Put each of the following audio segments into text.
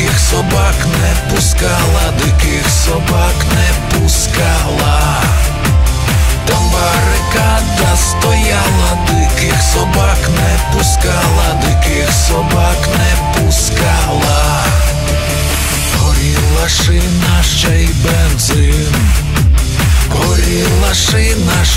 диких собак не пускала,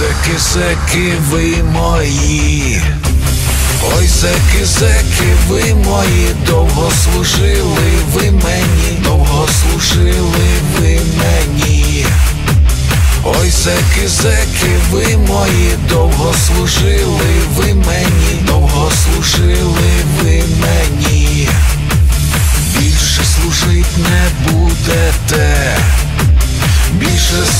Зеки, зеки, ви мої. Ой, зеки, зеки, ви мої, довго служили ви мені, довго служили ви мені. Ой, зеки, зеки, ви мої, довго служили ви мені, довго служили ви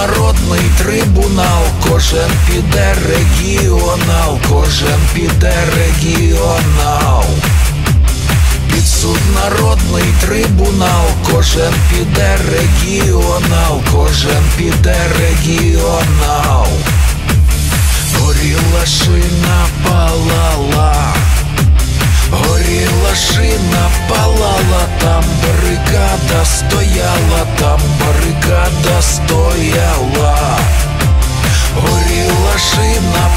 Народний трибунал, кожен піде регіонал, кожен піде регіонал. Підсуд трибунал, кожен піде регіонал, кожен піде регіонал. Горіла шина палала, горіла шина палала, там бригада стояла там вона стояла, горіла шина.